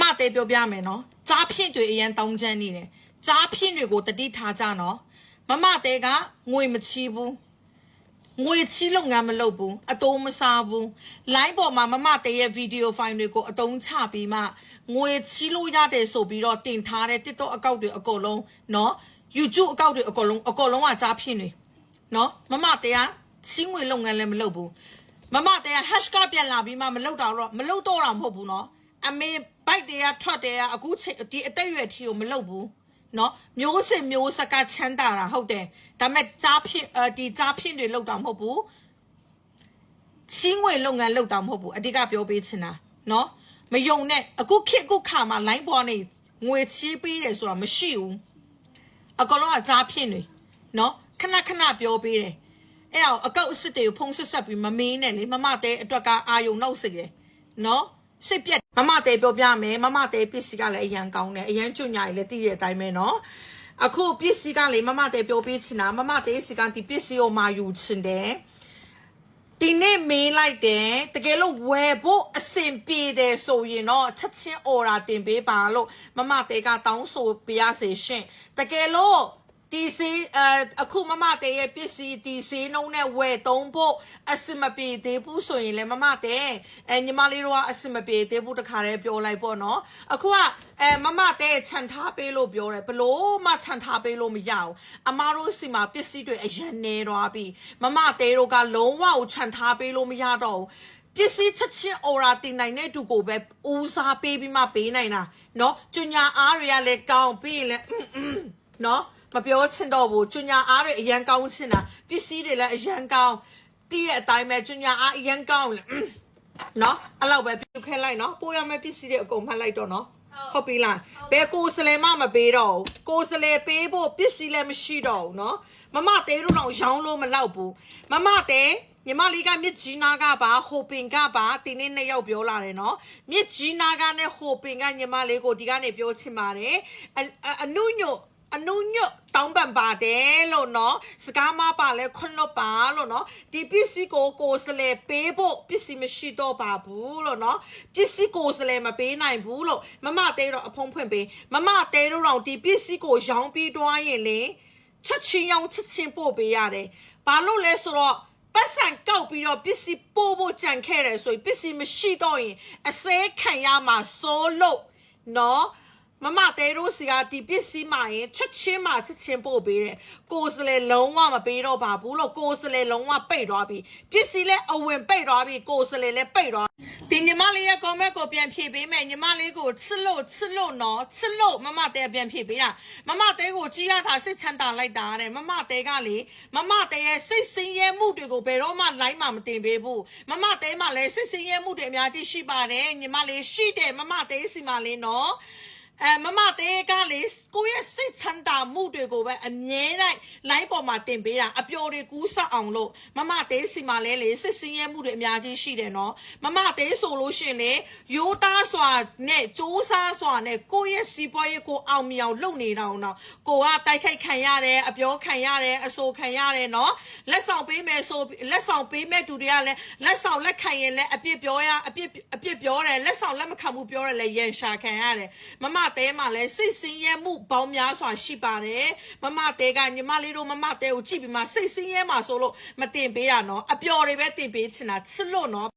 မတဲပြောပြမယ်နော်ကြားဖြင့်တွေအရန်တောင်းချမ်းနေတယ်ကြားဖြင့်တွေကိုတတိထားကြနော်မမတဲကငွေမချီးဘူးငွေချီးလုပ်ငန်းမလုပ်ဘူးအတုံးမစားဘူး line ပေါ်မှာမမတဲရဲ့ video file တွေကိုအတုံးချပြီးမှငွေချီးလို့ရတယ်ဆိုပြီးတော့တင်ထားတဲ့ TikTok အကောင့်တွေအကုန်လုံးနော် YouTube အကောင့်တွေအကုန်လုံးအကုန်လုံးကကြားဖြင့်တွေနော်မမတဲကချီးငွေလုပ်ငန်းလည်းမလုပ်ဘူးမမတဲက hash ကပြန်လာပြီးမှမလုပ်တော့မလုပ်တော့တာမဟုတ်ဘူးနော်အမေ ဘိုက်တွေကထွက်တယ်ကအခုချိန်ဒီအသက်အရွယ်ထီကိုမလုပ်ဘူးเนาะမျိုးစင်မျိုးဆက်ကချမ်းတာတာဟုတ်တယ်ဒါပေမဲ့ကြားဖြစ်အဲဒီကြားဖြစ်တွေလောက်တာမဟုတ်ဘူးချင်းငွေလုပ်ငန်းလုပ်တာမဟုတ်ဘူးအဓိကပြောပေးချင်တာเนาะမယုံနဲ့အခုခေတ်အခုခါမှာ line ပေါ်နေငွေချီးပေးတယ်ဆိုတာမရှိဘူးအကောင်လုံးကကြားဖြစ်နေเนาะခဏခဏပြောပေးတယ် အဲ့တော့အကောက်အစ်စ်တွေကိုဖုံးဆက်ဆက်ပြီးမမင်းနဲ့လေမမတဲအတွက်ကအာယုံနောက်စေတယ်နော် စစ်ပြက်မမတဲပြောပြမယ်မမတဲပစ္စည်းကလည်းအရန်ကောင်းတယ်အရန်ကျွညာကြီးလည်းတည်တဲ့အတိုင်းပဲနော်အခုပစ္စည်းကလေမမတဲပြောပေးချင်တာမမတဲစီကဒီပစ္စည်းကိုမာယူချင်တယ်ဒီနေ့မေးလိုက်တယ်တကယ်လို့ဝယ်ဖို့အဆင်ပြေတယ်ဆိုရင်တော့ချက်ချင်း order တင်ပေးပါလို့မမတဲကတောင်းဆိုပြရစေရှင်တကယ်လို့ တီစီအဲအခုမမတဲရဲ့ပစ္စည်းတီစီနှုံးနဲ့ဝယ်သုံးဖို့အစမပြေသေးဘူးဆိုရင်လည်းမမတဲအဲညီမလေးတို့ကအစမပြေသေးဘူးတခါတည်းပြောလိုက်ပေါ့နော်အခုကအဲမမတဲခြံထားပေးလို့ပြောတယ်ဘလို့မှခြံထားပေးလို့မရဘူးအမားတို့စီမှာပစ္စည်းတွေအရင်နေတော့ပြီမမတဲတို့ကလုံးဝကိုခြံထားပေးလို့မရတော့ဘူးပစ္စည်းချက်ချင်း aura တင်နိုင်တဲ့သူကိုပဲဦးစားပေးပြီးမှပေးနိုင်တာเนาะကျညာအားတွေကလည်းကောင်းပြီးရင်လည်းเนาะ မပြောချင်တော့ဘူးကျွညာအားတွေအရန်ကောင်းချင်တာပစ္စည်းတွေလည်းအရန်ကောင်းတည့်ရဲ့အတိုင်းပဲကျွညာအားအရန်ကောင်းလေနော်အဲ့လောက်ပဲပြုတ်ခဲလိုက်နော်ပိုးရမယ့်ပစ္စည်းတွေအကုန်မှတ်လိုက်တော့နော်ဟုတ်ပြီလားဘယ်ကိုယ်စလဲမမပေးတော့ဘူးကိုယ်စလဲပေးဖို့ပစ္စည်းလည်းမရှိတော့ဘူးနော်မမတဲတို့တော့ရောင်းလို့မလောက်ဘူးမမတဲညီမလေးကမြစ်ကြီးနာကပါဟိုပင်ကပါတင်းနေနှစ်ယောက်ပြောလာတယ်နော်မြစ်ကြီးနာကနဲ့ဟိုပင်ကညီမလေးကိုဒီကနေပြောချင်ပါတယ်အအအနုညွတ် အနုညွတ်တောင်းပန်ပါတယ်လို့နော်စကားမပါလဲခွန်းလို့ပါလို့နော်ဒီပစ္စည်းကိုကိုယ်စလဲပေးဖို့ပစ္စည်းမရှိတော့ပါဘူးလို့နော်ပစ္စည်းကိုယ်စလဲမပေးနိုင်ဘူးလို့မမတဲတော့အဖုံးဖွင့်ပေးမမတဲတော့တော့ဒီပစ္စည်းကိုရောင်းပြီးတွားရင်လေချက်ချင်းရောင်းချက်ချင်းပို့ပေးရတယ်ဘာလို့လဲဆိုတော့ပတ်စံကောက်ပြီးတော့ပစ္စည်းပို့ဖို့ကြံခဲ့တယ်ဆိုရင်ပစ္စည်းမရှိတော့ရင်အစဲခံရမှာစိုးလို့နော် မမတဲတို့စီကဒီပစ္စည်းမှရင်ချက်ချင်းမှချက်ချင်းပို့ပေးတယ်ကိုယ်စလဲလုံးဝမပေးတော့ပါဘူးလို့ကိုယ်စလဲလုံးဝပိတ်သွားပြီပစ္စည်းလဲအဝင်ပိတ်သွားပြီကိုယ်စလဲလဲပိတ်သွားဒီညီမလေးရဲ့ comment ကိုပြန်ဖြည့်ပေးမယ်ညီမလေးကိုချစ်လို့ချစ်လို့နော်ချစ်လို့မမတဲပြန်ဖြည့်ပေးတာမမတဲကိုကြည်ရတာစိတ်ချမ်းသာလိုက်တာတဲ့မမတဲကလေမမတဲရဲ့စိတ်ဆင်းရဲမှုတွေကိုဘယ်တော့မှ line မှာမတင်ပေးဘူးမမတဲမှလည်းစိတ်ဆင်းရဲမှုတွေအများကြီးရှိပါတယ်ညီမလေးရှိတယ်မမတဲစီမလေးနော် အဲမမတဲကလေကိုယ့်ရဲ့စိတ်ချမ်းသာမှုတွေကိုပဲအမြဲတမ်း line ပေါ်မှာတင်ပေးတာအပျော်တွေကူးဆက်အောင်လို့မမတဲစီမှာလဲလေစစ်စင်းရဲမှုတွေအများကြီးရှိတယ်နော်မမတဲဆိုလို့ရှရင်လေရိုးသားစွာနဲ့စူးစားစွာနဲ့ကိုယ့်ရဲ့စီးပွားရေးကိုအောင်မြင်အောင်လုပ်နေတာအောင်တော့ကိုကတိုက်ခိုက်ခံရတယ်အပြောခံရတယ်အဆိုခံရတယ်နော်လက်ဆောင်ပေးမယ်ဆိုလက်ဆောင်ပေးမဲ့သူတွေကလည်းလက်ဆောင်လက်ခံရင်လည်းအပြစ်ပြောရအပြစ်အပြစ်ပြောတယ်လက်ဆောင်လက်မခံဘူးပြောတယ်လည်းရန်ရှာခံရတယ်မမတဲမှာလည်းစိတ်ဆင်းရဲမှုပေါင်းများစွာရှိပါတယ်မမတဲကညီမလေးတို့မမတဲကိုကြည့်ပြီးမှစိတ်ဆင်းရဲမှာဆိုလို့မတင်ပေးတာနော်အပျော်တွေပဲတင်ပေးချင်တာချစ်လို့နော်